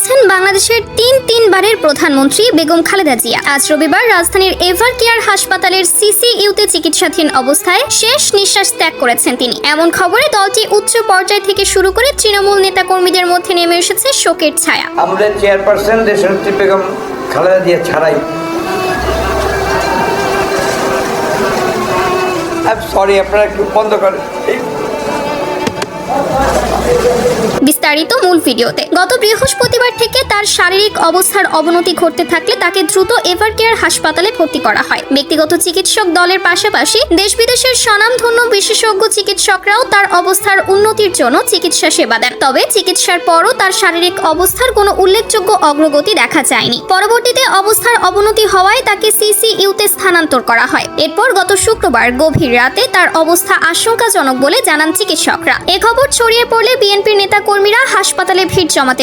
হয়েছেন বাংলাদেশের তিন তিনবারের প্রধানমন্ত্রী বেগম খালেদা জিয়া। আজ রবিবার রাজধানীর এভার কেয়ার হাসপাতালের সিসিইউতে চিকিৎসাধীন অবস্থায় শেষ নিঃশ্বাস ত্যাগ করেছেন তিনি। এমন খবরে দলটি উচ্চ পর্যায় থেকে শুরু করে তৃণমূল নেতাকর্মীদের মধ্যে নেমে এসেছে শোকের ছায়া। আমাদের চেয়ারপারসন দেশনেত্রী বেগম খালেদা জিয়া ছাড়াই। সরি আপনারা একটু বন্ধ করেন। বিস্তারিত মূল ভিডিওতে। গত বৃহস্পতিবার থেকে তার শারীরিক অবস্থার অবনতি ঘটতে থাকলে তাকে দ্রুত এভার কেয়ার হাসপাতালে ভর্তি করা হয়। ব্যক্তিগত চিকিৎসক দলের পাশাপাশি দেশ বিদেশের স্বনামধন্য বিশেষজ্ঞ চিকিৎসকরাও তার অবস্থার উন্নতির জন্য চিকিৎসা সেবা দেন। তবে চিকিৎসার পরও তার শারীরিক অবস্থার কোনো উল্লেখযোগ্য অগ্রগতি দেখা যায়নি। পরবর্তীতে অবস্থার অবনতি হওয়ায় তাকে সিসিইউতে স্থানান্তর করা হয়। এরপর গত শুক্রবার গভীর রাতে তার অবস্থা আশঙ্কাজনক বলে জানান চিকিৎসকরা। এ খবর ছড়িয়ে পড়লে বিএনপির নেতাকর্মীরা হাসপাতালে ভিড় জমাতে